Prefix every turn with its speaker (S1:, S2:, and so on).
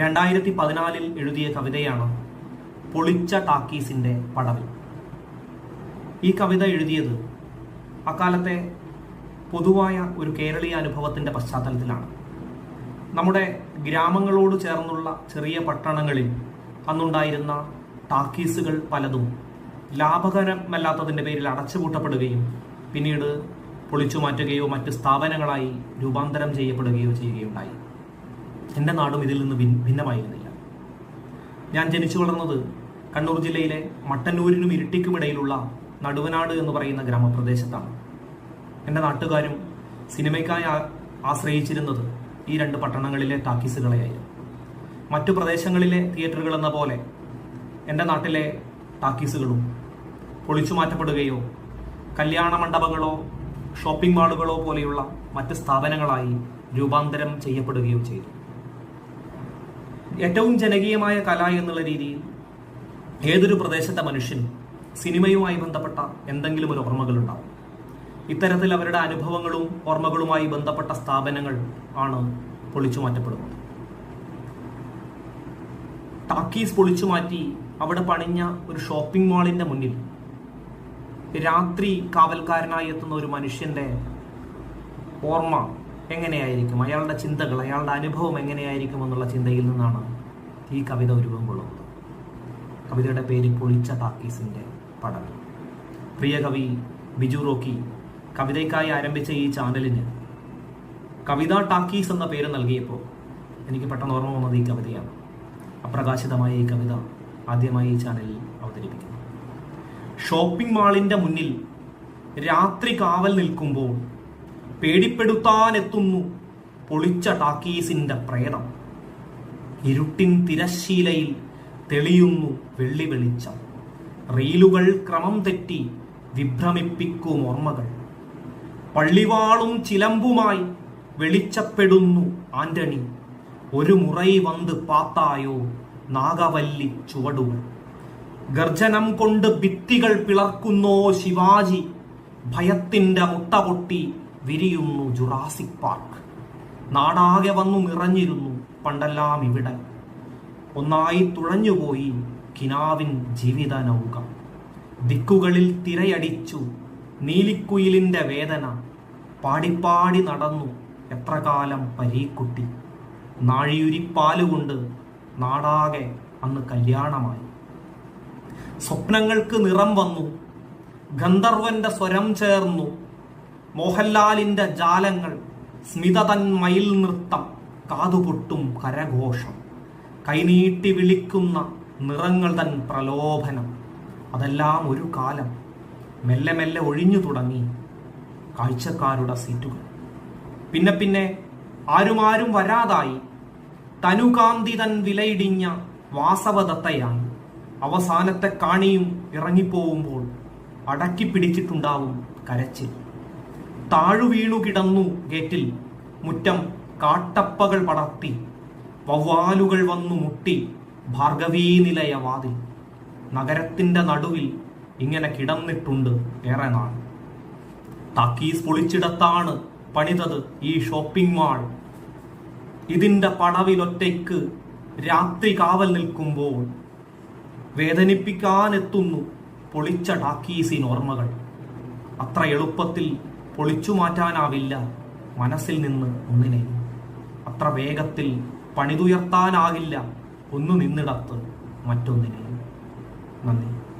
S1: രണ്ടായിരത്തി പതിനാലിൽ എഴുതിയ കവിതയാണ് പൊളിച്ച ടാക്കീസിന്റെ പടവിൽ. ഈ കവിത എഴുതിയത് അക്കാലത്തെ പൊതുവായ ഒരു കേരളീയ അനുഭവത്തിന്റെ പശ്ചാത്തലത്തിലാണ്. നമ്മുടെ ഗ്രാമങ്ങളോട് ചേർന്നുള്ള ചെറിയ പട്ടണങ്ങളിൽ അന്നുണ്ടായിരുന്ന ടാക്കീസുകൾ പലതും ലാഭകരമല്ലാത്തതിന്റെ പേരിൽ അടച്ചുപൂട്ടപ്പെടുകയും പിന്നീട് പൊളിച്ചു മാറ്റുകയോ മറ്റ് സ്ഥാപനങ്ങളായി രൂപാന്തരം ചെയ്യപ്പെടുകയോ ചെയ്യുകയുണ്ടായി. എന്റെ നാടും ഇതിൽ നിന്ന് ഭിന്നമായിരുന്നില്ല. ഞാൻ ജനിച്ചു വളർന്നത് കണ്ണൂർ ജില്ലയിലെ മട്ടന്നൂരിനും ഇരിട്ടിക്കുമിടയിലുള്ള നടുവനാട് എന്ന് പറയുന്ന ഗ്രാമപ്രദേശത്താണ്. എന്റെ നാട്ടുകാരും സിനിമയ്ക്കായി ആശ്രയിച്ചിരുന്നത് ഈ രണ്ട് പട്ടണങ്ങളിലെ ടാക്കീസുകളെയായിരുന്നു. മറ്റു പ്രദേശങ്ങളിലെ തിയേറ്ററുകൾ എന്ന പോലെ എന്റെ നാട്ടിലെ ടാക്കീസുകളും പൊളിച്ചു മാറ്റപ്പെടുകയോ കല്യാണ മണ്ഡപങ്ങളോ ഷോപ്പിംഗ് മാളുകളോ പോലെയുള്ള മറ്റ് സ്ഥാപനങ്ങളായി രൂപാന്തരം ചെയ്യപ്പെടുകയോ ചെയ്തു. ഏറ്റവും ജനകീയമായ കല എന്നുള്ള രീതിയിൽ ഏതൊരു പ്രദേശത്തെ മനുഷ്യനും സിനിമയുമായി ബന്ധപ്പെട്ട എന്തെങ്കിലും ഒരു ഓർമ്മകളുണ്ടാവും. ഇത്തരത്തിൽ അവരുടെ അനുഭവങ്ങളും ഓർമ്മകളുമായി ബന്ധപ്പെട്ട സ്ഥാപനങ്ങൾ ആണ് പൊളിച്ചു മാറ്റപ്പെടുന്നത്. ടാക്കീസ് പൊളിച്ചു മാറ്റി അവിടെ പണിഞ്ഞ ഒരു ഷോപ്പിംഗ് മാളിന്റെ മുന്നിൽ രാത്രി കാവൽക്കാരനായി എത്തുന്ന ഒരു മനുഷ്യന്റെ ഓർമ്മ എങ്ങനെയായിരിക്കും? അയാളുടെ ചിന്തകൾ അയാളുടെ അനുഭവം എങ്ങനെയായിരിക്കും എന്നുള്ള ചിന്തയിൽ നിന്നാണ് ഈ കവിത ഉരുവം കൊള്ളുന്നത് കവിതയുടെ പേര് പൊളിച്ച താക്കീസിന്റെ പടം. പ്രിയ കവി ബിജു റോക്കി കവിതയ്ക്കായി ആരംഭിച്ച ഈ ചാനലിന് കവിത ടാക്കീസ് എന്ന പേര് നൽകിയപ്പോൾ എനിക്ക് പെട്ടെന്ന് ഓർമ്മ വന്നത് ഈ കവിതയാണ്. അപ്രകാശിതമായ ഈ കവിത ആദ്യമായി ഈ ചാനലിൽ അവതരിപ്പിക്കുന്നു. ഷോപ്പിംഗ് മാളിന്റെ മുന്നിൽ രാത്രി കാവൽ നിൽക്കുമ്പോൾ പേടിപ്പെടുത്താനെത്തുന്നു പൊളിച്ച ടാക്കീസിന്റെ പ്രേതം. ഇരുട്ടിൻ തിരശ്ശീലയിൽ തെളിയുന്നു വെള്ളി വെളിച്ചം. റീലുകൾ ക്രമം തെറ്റി വിഭ്രമിപ്പിക്കും ഓർമ്മകൾ. പള്ളിവാളും ചിലമ്പുമായി വെളിച്ചപ്പെടുന്നു ആന്റണി. ഒരു മുറൈ വന്ന് പാത്തായോ നാഗവല്ലി ചുവടുകൾ. ഗർജനം കൊണ്ട് ഭിത്തികൾ പിളർക്കുന്നോ ശിവാജി. ഭയത്തിന്റെ മുട്ട പൊട്ടി വിരിയുന്നു ജുറാസിക് പാർക്ക്. നാടാകെ വന്നു നിറഞ്ഞിരുന്നു പണ്ടെല്ലാം ഇവിടെ. ഒന്നായി തുഴഞ്ഞുപോയി കിനാവിൻ ജീവിത നൗക ദിക്കുകളിൽ തിരയടിച്ചു നീലിക്കുയിലിന്റെ വേദന. പാടിപ്പാടി നടന്നു എത്ര കാലം പരീക്കുട്ടി. നാഴിയുരിപ്പാലുകൊണ്ട് നാടാകെ അന്ന് കല്യാണമായി. സ്വപ്നങ്ങൾക്ക് നിറം വന്നു. ഗന്ധർവന്റെ സ്വരം ചേർന്നു. മോഹൻലാലിന്റെ ജാലങ്ങൾ സ്മിതതൻ മയിൽ നൃത്തം കാതുപൊട്ടും കരഘോഷം. കൈനീട്ടി വിളിക്കുന്ന നിറങ്ങൾ തൻ പ്രലോഭനം. അതെല്ലാം ഒരു കാലം. മെല്ലെ മെല്ലെ ഒഴിഞ്ഞു തുടങ്ങി കാഴ്ചക്കാരുടെ സീറ്റുകൾ. പിന്നെ പിന്നെ ആരുമാരും വരാതായി. തനുകാന്തി തൻ വിലയിടിഞ്ഞ വാസവദത്തയാണ് അവസാനത്തെ കാണിയും ഇറങ്ങിപ്പോവുമ്പോൾ അടക്കി പിടിച്ചിട്ടുണ്ടാവും കരച്ചിൽ. താഴു വീണു കിടന്നു ഗേറ്റിൽ. മുറ്റം കാട്ടപ്പകൾ പടർത്തി. വവ്വാലുകൾ വന്നു മുട്ടി ഭാർഗവീ നിലയ വാതിൽ നഗരത്തിന്റെ നടുവിൽ ഇങ്ങനെ കിടന്നിട്ടുണ്ട് ഏറെ നാൾ. താക്കീസ് പൊളിച്ചിടത്താണ് പണിതത് ഈ ഷോപ്പിംഗ് മാൾ. ഇതിന്റെ പടവിലൊറ്റയ്ക്ക് രാത്രി കാവൽ നിൽക്കുമ്പോൾ വേദനിപ്പിക്കാനെത്തുന്നു പൊളിച്ച ടാക്കീസിൻ ഓർമ്മകൾ. അത്ര എളുപ്പത്തിൽ പൊളിച്ചു മാറ്റാനാവില്ല മനസ്സിൽ നിന്ന് ഒന്നിനെ. അത്ര വേഗത്തിൽ പണിതുയർത്താനാകില്ല ഒന്നു നിന്നിടത്ത് മറ്റൊന്നിനെ. നന്ദി.